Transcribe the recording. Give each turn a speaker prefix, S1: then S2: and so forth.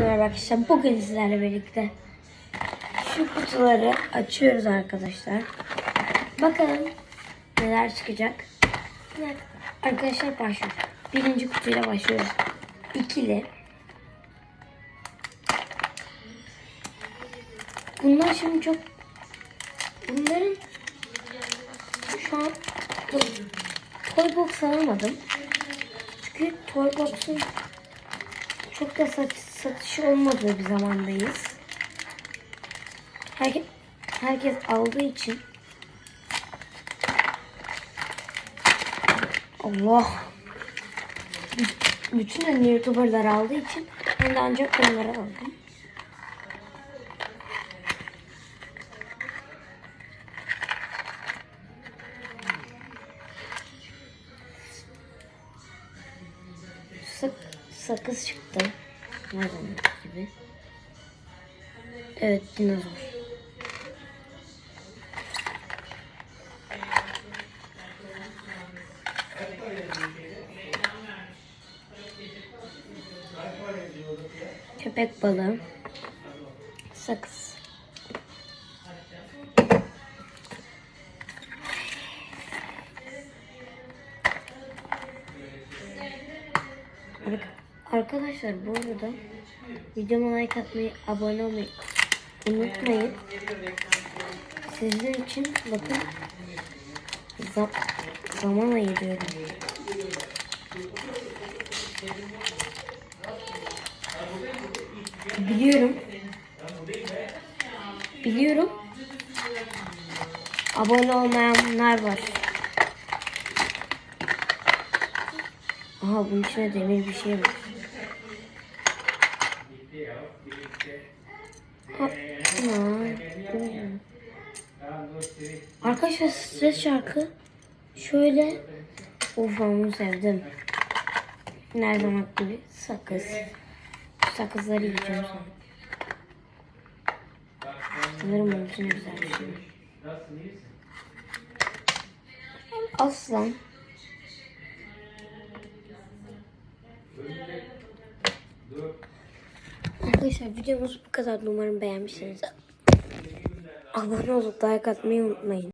S1: merhaba arkadaşlar. Bugün sizlerle birlikte şu kutuları açıyoruz arkadaşlar. Bakalım neler çıkacak. Arkadaşlar başlıyoruz. Birinci kutuyla başlıyoruz. İkili. Bunlar şimdi çok bunların şu an toy box alamadım. Çünkü toy box'un çok da sat satışı olmadığı bir zamandayız. Herkes, herkes aldığı için Allah bütün ünlü youtuberlar aldığı için ben de ancak onları aldım. Sak sakız çıktı. Her gibi. Evet dinozor. Köpek balığı. Sakız. Ark- Arkadaşlar bu arada videoma like atmayı, abone olmayı unutmayın. Sizin için bakın zam zaman ayırıyorum. Biliyorum. Biliyorum. Abone olmayanlar var. Aha bunun içine demir bir şey var. Arkadaşlar stres şarkı şöyle ben bunu sevdim. Her zaman gibi sakız. Sakızları yiyeceğim sonra. Sanırım onun için güzel bir şey. Aslan. Arkadaşlar videomuz bu kadar. Umarım beğenmişsiniz. Abone olup like atmayı unutmayın.